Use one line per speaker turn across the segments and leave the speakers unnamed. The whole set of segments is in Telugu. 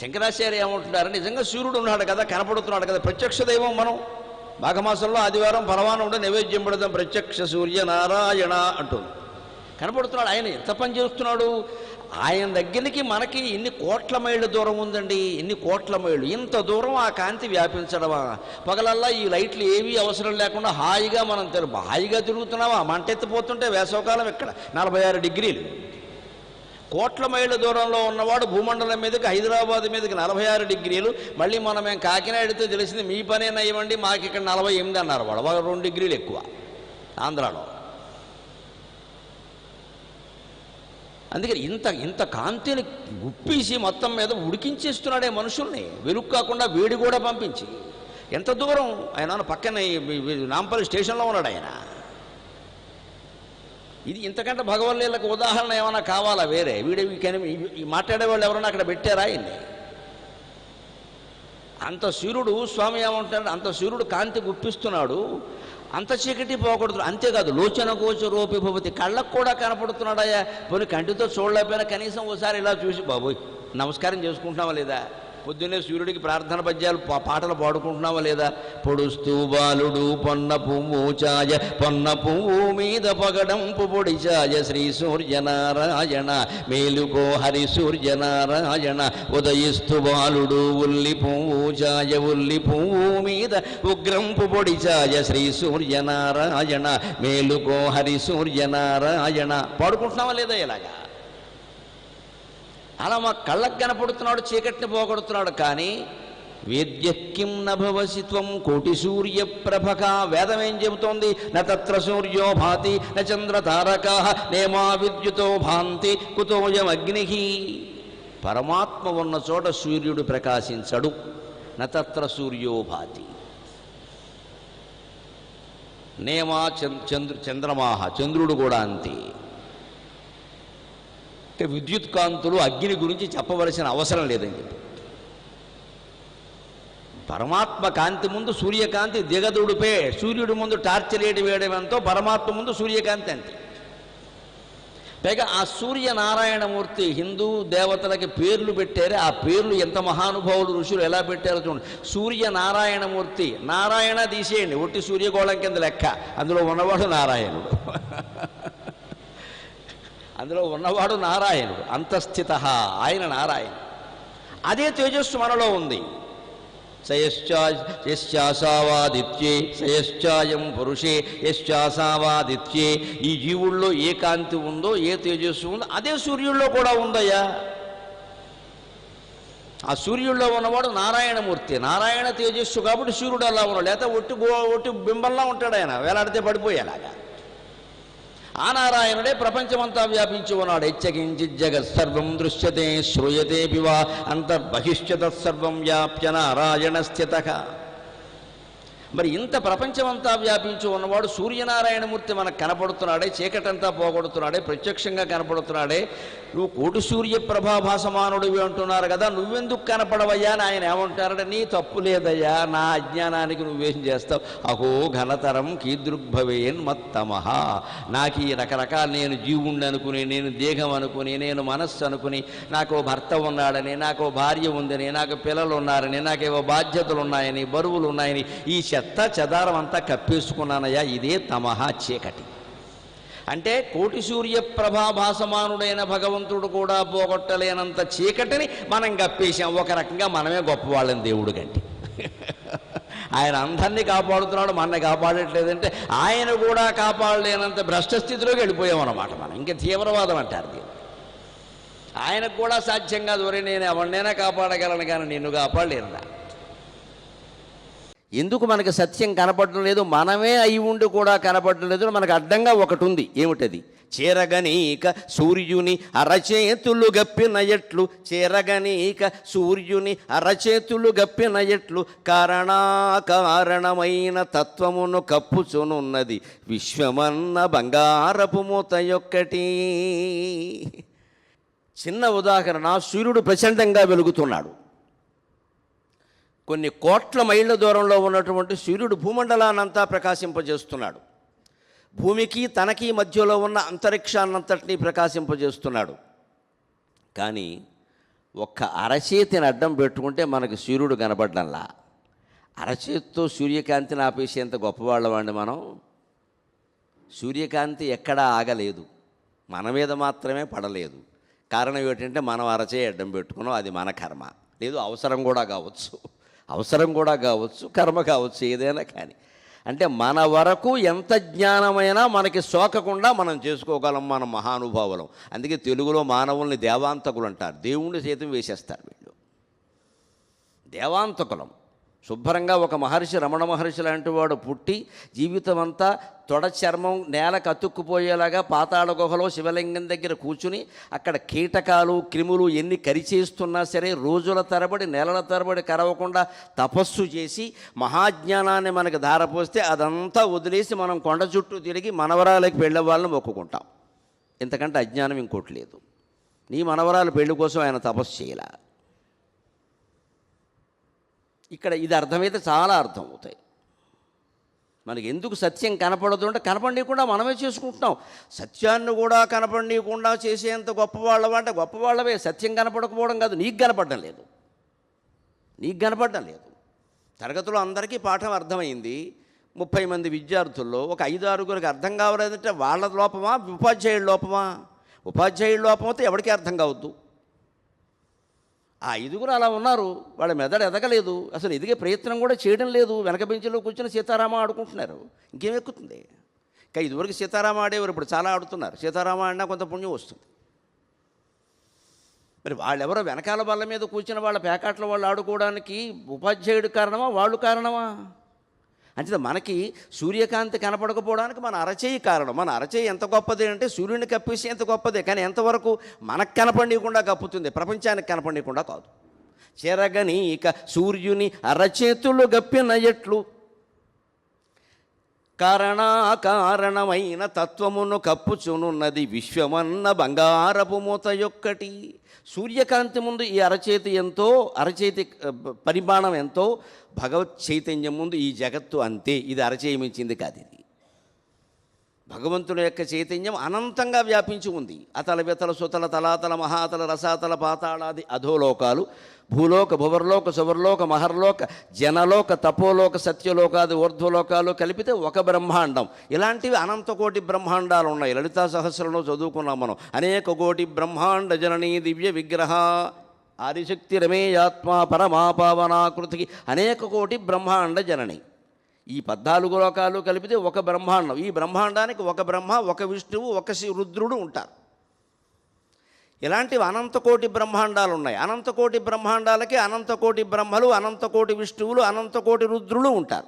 శంకరాచార్య ఏమంటున్నారు నిజంగా సూర్యుడు ఉన్నాడు కదా కనపడుతున్నాడు కదా ప్రత్యక్ష దైవం మనం. మాఘమాసంలో ఆదివారం పరమానుడు నైవేద్యం పెడదాం ప్రత్యక్ష సూర్య నారాయణ అంటుంది. కనపడుతున్నాడు ఆయన ఎంత పని చేస్తున్నాడు? ఆయన దగ్గరికి మనకి ఎన్ని కోట్ల మైళ్ళ దూరం ఉందండి ఎన్ని కోట్ల మైళ్ళు. ఇంత దూరం ఆ కాంతి వ్యాపించడమా? పగలల్లా ఈ లైట్లు ఏవీ అవసరం లేకుండా హాయిగా మనం తెలుపు హాయిగా తిరుగుతున్నామా? మంటెత్తిపోతుంటే వేసవకాలం ఇక్కడ నలభై ఆరు డిగ్రీలు. కోట్ల మైళ్ళ దూరంలో ఉన్నవాడు భూమండలం మీదకి హైదరాబాద్ మీదకి నలభై ఆరు డిగ్రీలు. మళ్ళీ మనం మేము కాకినాడతో తెలిసింది మీ పనే నయ్యమండి మాకు ఇక్కడ నలభై ఎనిమిది అన్నారు వాడు. వాళ్ళు రెండు డిగ్రీలు ఎక్కువ ఆంధ్రాలో. అందుకని ఇంత ఇంత కాంతిని గుప్పేసి మొత్తం మీద ఉడికించేస్తున్నాడే మనుషుల్ని. వెలుగు కాకుండా వేడి కూడా పంపించి. ఎంత దూరం? ఆయన పక్కన నాంపల్లి స్టేషన్లో ఉన్నాడు ఆయన. ఇది ఇంతకంటే భగవల్లీలకు ఉదాహరణ ఏమైనా కావాలా వేరే? వీడు ఈ మాట్లాడేవాళ్ళు మాట్లాడే వాళ్ళు ఎవరైనా అక్కడ పెట్టారా ఆయన్ని అంత సూర్యుడు స్వామి ఏమంటాడు? అంత సూర్యుడు కాంతి గుప్పిస్తున్నాడు. అంత చీకటి పోకూడదు. అంతేకాదు లోచన గోచ రూపి భవతి. కళ్ళకు కూడా కనపడుతున్నాడయ్యా. పోనీ కంటితో చూడలేకపోయినా కనీసం ఓసారి ఇలా చూసి బాబోయ్ నమస్కారం చేసుకుంటున్నావా లేదా? పొద్దున్నే సూర్యుడికి ప్రార్థన పద్యాలు పాటలు పాడుకుంటున్నావా లేదా? పొడుస్తూ బాలుడు పొన్న పువ్వు చాయ పొన్న పువ్వు మీద పగడంపు పొడి చాయ. శ్రీ సూర్యనారాయణ మేలుకో హరి సూర్యనారాయణ ఉదయిస్తు బాలుడు ఉల్లి పువ్వు చాయ ఉల్లి పువ్వు మీద ఉగ్రంపు పొడి చాయ. శ్రీ సూర్యనారాయణ మేలుకో హరి సూర్యనారాయణ. పాడుకుంటున్నావా లేదా ఇలాగా? అలా మా కళ్ళకు కనపడుతున్నాడు చీకటిని పోగొడుతున్నాడు కానీ వేద్యకిం నభవసి త్వం కోటి సూర్య ప్రభక వేదం ఏం చెబుతోంది? నత్ర సూర్యో భాతి న చంద్ర నేమా విద్యుతో భాంతి కుతోయం అగ్ని పరమాత్మ ఉన్న చోట సూర్యుడు ప్రకాశించడు నత్ర సూర్యో భాతి. నేమా చంద్ర చంద్రమాహ చంద్రుడు కూడా అంతే. అంటే విద్యుత్ కాంతులు అగ్ని గురించి చెప్పవలసిన అవసరం లేదని చెప్పి పరమాత్మ కాంతి ముందు సూర్యకాంతి దిగదుడిపే సూర్యుడి ముందు టార్చ్ లైట్ వేయడం ఎంతో పరమాత్మ ముందు సూర్యకాంతి అంతే. పైగా ఆ సూర్యనారాయణమూర్తి హిందూ దేవతలకి పేర్లు పెట్టారే ఆ పేర్లు ఎంత మహానుభావులు ఋషులు ఎలా పెట్టారో చూడండి. సూర్యనారాయణమూర్తి నారాయణ తీసేయండి ఒట్టి సూర్యగోళం కింద లెక్క అందులో ఉన్నవాడు నారాయణుడు. అందులో ఉన్నవాడు నారాయణుడు అంతస్థిత ఆయన నారాయణ అదే తేజస్సు మనలో ఉంది. సయశ్చాసావాదిత్యే సయశ్చాయం పురుషే యశ్చాసావాదిత్యే ఈ జీవుల్లో ఏ కాంతి ఉందో ఏ తేజస్సు ఉందో అదే సూర్యుల్లో కూడా ఉందయ్యా. ఆ సూర్యుల్లో ఉన్నవాడు నారాయణమూర్తి నారాయణ తేజస్సు కాబట్టి సూర్యుడు అలా ఉన్నాడు లేకపోతే ఒట్టి గో- ఒట్టి బింబంలా ఉంటాడు ఆయన వేలాడితే పడిపోయేలాగా. ఆ నారాయణుడే ప్రపంచమంతా వ్యాపించి ఉన్నాడు. హెచ్చకించి జగత్ సర్వం దృశ్యతే శ్రూయతే పివా అంతర్బహిష్యత సర్వం వ్యాప్య నారాయణ స్థిత మరి ఇంత ప్రపంచమంతా వ్యాపించి ఉన్నవాడు సూర్యనారాయణమూర్తి మనకు కనపడుతున్నాడే చీకటంతా పోగొడుతున్నాడే ప్రత్యక్షంగా కనపడుతున్నాడే. నువ్వు కోటి సూర్య ప్రభాభాసమానుడివి అంటున్నారు కదా నువ్వెందుకు కనపడవయ్యా అని ఆయన ఏమంటారంటే నీ తప్పు లేదయ్యా నా అజ్ఞానానికి నువ్వేం చేస్తావు? అహో ఘనతరం కీదృగ్భవేన్ మత్తమహ. నాకు ఈ రకరకాల నేను జీవుణ్ణి అనుకుని నేను దేహం అనుకుని నేను మనస్సు అనుకుని నాకు భర్త ఉన్నాడని నాకు భార్య ఉందని నాకు పిల్లలు ఉన్నారని నాకేవో బాధ్యతలు ఉన్నాయని బరువులు ఉన్నాయని ఈ చెత్త చెదారం అంతా కప్పేసుకున్నానయ్యా ఇదే తమహా చీకటి. అంటే కోటి సూర్య ప్రభాభాసమానుడైన భగవంతుడు కూడా పోగొట్టలేనంత చీకటిని మనం కప్పేశాం. ఒక రకంగా మనమే గొప్పవాళ్ళని దేవుడు కంటే. ఆయన అందరినీ కాపాడుతున్నాడు మన కాపాడట్లేదంటే ఆయన కూడా కాపాడలేనంత భ్రష్ట స్థితిలోకి అన్నమాట మనం. ఇంకా తీవ్రవాదం అంటారు దీన్ని. ఆయనకు కూడా సాధ్యం కాదు ఒరే నేను ఎవరినైనా కాపాడగలను కానీ నిన్ను కాపాడలేనురా ఎందుకు మనకి సత్యం కనపడటం లేదు? మనమే అయి ఉండి కూడా కనపడటం లేదు. మనకు అడ్డంగా ఒకటి ఉంది. ఏమిటది? చేరగనీక సూర్యుని అరచేతులు గప్పిన ఎట్లు. చేరగనీక సూర్యుని అరచేతులు గప్పిన ఎట్లు. కారణాకారణమైన తత్వమును కప్పుచునున్నది విశ్వమన్న బంగారపు మూత యొక్కటి. చిన్న ఉదాహరణ సూర్యుడు ప్రచండంగా వెలుగుతున్నాడు. కొన్ని కోట్ల మైళ్ళ దూరంలో ఉన్నటువంటి సూర్యుడు భూమండలానంతా ప్రకాశింపజేస్తున్నాడు. భూమికి తనకి మధ్యలో ఉన్న అంతరిక్షాన్నంతటినీ ప్రకాశింపజేస్తున్నాడు. కానీ ఒక్క అరచేతిని అడ్డం పెట్టుకుంటే మనకు సూర్యుడు కనబడ్డంలా అరచేతితో సూర్యకాంతిని ఆపేసేంత గొప్పవాళ్ళమండి మనం. సూర్యకాంతి ఎక్కడా ఆగలేదు. మన మీద మాత్రమే పడలేదు. కారణం ఏమిటంటే మనం అరచే అడ్డం పెట్టుకున్నాం అది మన కర్మ. లేదు అవసరం కూడా కావచ్చు. అవసరం కూడా కావచ్చు కర్మ కావచ్చు ఏదైనా కానీ. అంటే మన వరకు ఎంత జ్ఞానమైనా మనకి సోకకుండా మనం చేసుకోగలం మన మహానుభావులం. అందుకే తెలుగులో మానవుల్ని దేవాంతకులు అంటారు. దేవుణ్ణి సైతం వేసేస్తారు వీళ్ళు. దేవాంతకులం. శుభ్రంగా ఒక మహర్షి రమణ మహర్షి లాంటి వాడు పుట్టి జీవితం అంతా తొడ చర్మం నేల కతుక్కుపోయేలాగా పాతాళ గుహలో శివలింగం దగ్గర కూర్చుని అక్కడ కీటకాలు క్రిములు ఎన్ని కరిచేస్తున్నా సరే రోజుల తరబడి నెలల తరబడి కరవకుండా తపస్సు చేసి మహాజ్ఞానాన్ని మనకు ధారపోస్తే అదంతా వదిలేసి మనం కొండ చుట్టూ తిరిగి మనవరాలకి వెళ్ళే వాళ్ళని మొక్కుకుంటాం. ఇంతకంటే అజ్ఞానం ఇంకోటి లేదు. నీ మనవరాలు పెళ్ళి కోసం ఆయన తపస్సు చేయలే. ఇక్కడ ఇది అర్థమైతే చాలా అర్థం అవుతాయి మనకి ఎందుకు సత్యం కనపడదు అంటే కనపడనీయకుండా మనమే చేసుకుంటున్నాం. సత్యాన్ని కూడా కనపడనీయకుండా చేసేంత గొప్పవాళ్ళం అంటే గొప్పవాళ్ళవే సత్యం కనపడకపోవడం కాదు నీకు కనపడడం లేదు. నీకు కనపడడం లేదు. తరగతిలో అందరికీ పాఠం అర్థమైంది. ముప్పై మంది విద్యార్థుల్లో ఒక ఐదు ఆరుగురికి అర్థం కావలేదంటే వాళ్ళ లోపమా ఉపాధ్యాయుల లోపమా? ఉపాధ్యాయుల లోపం అయితే అర్థం కావద్దు. ఆ ఐదుగురు అలా ఉన్నారు. వాళ్ళ మెదడు ఎదగలేదు. అసలు ఎదిగే ప్రయత్నం కూడా చేయడం లేదు. వెనక బెంచ్లో కూర్చొని సీతారామ ఆడుకుంటున్నారు. ఇంకేం ఎక్కుతుంది ఇంకా ఇదివరకు సీతారామ ఆడేవారు ఇప్పుడు చాలా ఆడుతున్నారు. సీతారామ ఆడినా కొంత పుణ్యం వస్తుంది. మరి వాళ్ళెవరో వెనకాల బల్ల మీద కూర్చుని వాళ్ళ పేకాట్ల వాళ్ళు ఆడుకోవడానికి ఉపాధ్యాయుడు కారణమా? వాళ్ళు కారణమా? అంటే మనకి సూర్యకాంతి కనపడకపోవడానికి మన అరచేయి కారణం. మన అరచేయి ఎంత గొప్పది అంటే సూర్యుని కప్పేసి ఎంత గొప్పదే కానీ ఎంతవరకు మనకు కనపడకుండా కప్పుతుంది. ప్రపంచానికి కనపడకుండా కాదు. చెరగని ఇక సూర్యుని అరచేతులు గప్పిన ఎట్లు? కారణాకారణమైన తత్వమును కప్పుచునున్నది విశ్వమన్న బంగారపు మూత యొక్కటి. సూర్యకాంతి ముందు ఈ అరచేతి ఎంతో అరచేతి పరిమాణం ఎంతో భగవత్ చైతన్యం ముందు ఈ జగత్తు అంతే. ఇది అరచేయి మించింది కాదు ఇది. భగవంతుని యొక్క చైతన్యం అనంతంగా వ్యాపించి ఉంది. అతల వితల సుతల తలాతల మహాతల రసాతల పాతాళాది అధోలోకాలు భూలోక భువర్లోక సువర్లోక మహర్లోక జనలోక తపోలోక సత్యలోకాది ఊర్ధ్వలోకాలు కలిపితే ఒక బ్రహ్మాండం. ఇలాంటివి అనంత కోటి బ్రహ్మాండాలు ఉన్నాయి. లలితా సహస్రంలో చదువుకున్నాం మనం. అనేక కోటి బ్రహ్మాండ జననీ దివ్య విగ్రహ ఆదిశక్తి రమేయాత్మ పరమాపావనాకృతికి అనేక కోటి బ్రహ్మాండ జనని. ఈ పద్నాలుగు లోకాలు కలిపితే ఒక బ్రహ్మాండం. ఈ బ్రహ్మాండానికి ఒక బ్రహ్మ ఒక విష్ణువు ఒక రుద్రుడు ఉంటారు. ఇలాంటివి అనంతకోటి బ్రహ్మాండాలు ఉన్నాయి. అనంతకోటి బ్రహ్మాండాలకి అనంతకోటి బ్రహ్మలు అనంతకోటి విష్ణువులు అనంతకోటి రుద్రులు ఉంటారు.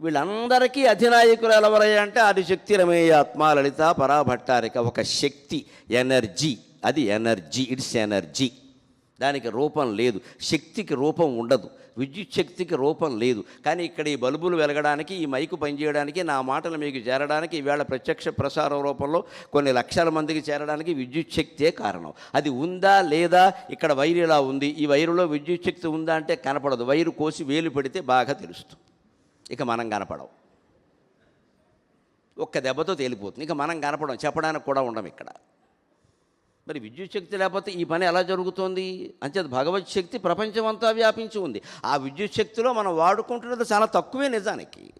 వీళ్ళందరికీ అధినాయకులు ఎవరయ్యా అంటే ఆదిశక్తి రమేయాత్మ లలిత పరాభట్టారిక ఒక శక్తి ఎనర్జీ. అది ఎనర్జీ ఇట్స్ ఎనర్జీ. దానికి రూపం లేదు. శక్తికి రూపం ఉండదు. విద్యుత్ శక్తికి రూపం లేదు. కానీ ఇక్కడ ఈ బల్బులు వెలగడానికి ఈ మైకు పనిచేయడానికి నా మాటలు మీకు చేరడానికి ఈవేళ ప్రత్యక్ష ప్రసార రూపంలో కొన్ని లక్షల మందికి చేరడానికి విద్యుత్ శక్తే కారణం. అది ఉందా లేదా ఇక్కడ వైరు ఇలా ఉంది. ఈ వైరులో విద్యుత్ శక్తి ఉందా అంటే కనపడదు. వైరు కోసి వేలు పెడితే బాగా తెలుస్తుంది. ఇక మనం కనపడం ఒక్క దెబ్బతో తేలిపోతుంది. ఇక మనం కనపడం చెప్పడానికి కూడా ఉండం ఇక్కడ. మరి విద్యుత్ శక్తి లేకపోతే ఈ పని ఎలా జరుగుతోంది? అంచేది భగవత్ శక్తి ప్రపంచమంతా వ్యాపించి ఉంది. ఆ విద్యుత్ శక్తిలో మనం వాడుకుంటున్నది చాలా తక్కువే నిజానికి.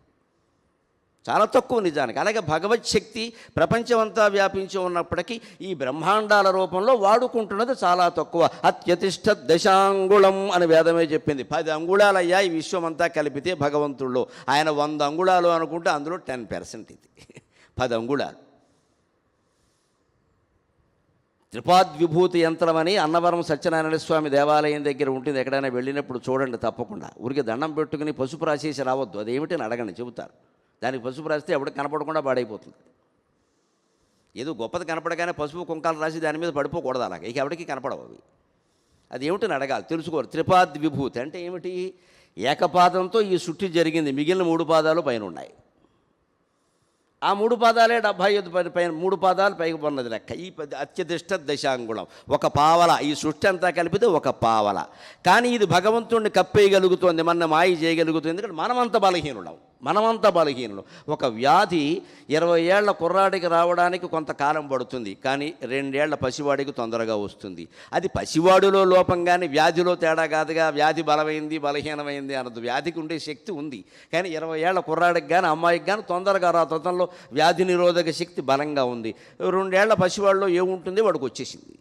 చాలా తక్కువ నిజానికి. అలాగే భగవత్ శక్తి ప్రపంచమంతా వ్యాపించి ఉన్నప్పటికీ ఈ బ్రహ్మాండాల రూపంలో వాడుకుంటున్నది చాలా తక్కువ. అత్యతిష్ట దశాంగుళం అని వేదమే చెప్పింది. పది అంగుళాలయ్యా ఈ విశ్వమంతా కలిపితే భగవంతుడు ఆయన వంద అంగుళాలు అనుకుంటే అందులో టెన్ పర్సెంట్ ఇది. పది అంగుళాలు. త్రిపాద్విభూతి యంత్రం అని అన్నవరం సత్యనారాయణ స్వామి దేవాలయం దగ్గర ఉంటుంది. ఎక్కడైనా వెళ్ళినప్పుడు చూడండి తప్పకుండా. ఊరికి దండం పెట్టుకుని పసుపు రాసేసి రావద్దు. అదేమిటి అని అడగండి చెబుతారు. దానికి పసుపు రాస్తే ఎవడు కనపడకుండా పాడైపోతుంది. ఏదో గొప్పది కనపడగానే పసుపు కుంకాలు రాసి దాని మీద పడిపోకూడదు అలాగే. ఇక ఎవరికి కనపడవు అవి. అది ఏమిటని అడగాలి. తెలుసుకోరు. త్రిపాద్ విభూతి అంటే ఏమిటి? ఏకపాదంతో ఈ చుట్టి జరిగింది. మిగిలిన మూడు పాదాలు పైన ఉన్నాయి ఆ మూడు పాదాలే డెబ్భై ఐదు పది పైన మూడు పాదాలు పైకి పొన్నది లెక్క. ఈ అత్యధిష్ట దశాంగుళం. ఒక పావల. ఈ సృష్టి అంతా కలిపితే ఒక పావల. కానీ ఇది భగవంతుణ్ణి కప్పేయగలుగుతోంది మన మాయ చేయగలుగుతుంది. ఎందుకంటే మనమంత బలహీనుడం మనమంతా బలహీనులు. ఒక వ్యాధి ఇరవై ఏళ్ళ కుర్రాడికి రావడానికి కొంతకాలం పడుతుంది కానీ రెండేళ్ళ పసివాడికి తొందరగా వస్తుంది. అది పసివాడిలో లోపం కానీ వ్యాధిలో తేడా కాదుగా వ్యాధి బలమైంది బలహీనమైంది అనదు వ్యాధికి ఉండే శక్తి ఉంది కానీ ఇరవై ఏళ్ళ కుర్రాడికి కానీ అమ్మాయికి కానీ తొందరగా రా తొందరలో వ్యాధి నిరోధక శక్తి బలంగా ఉంది. రెండేళ్ళ పసివాడిలో ఏముంటుంది? వాడికి వచ్చేసింది.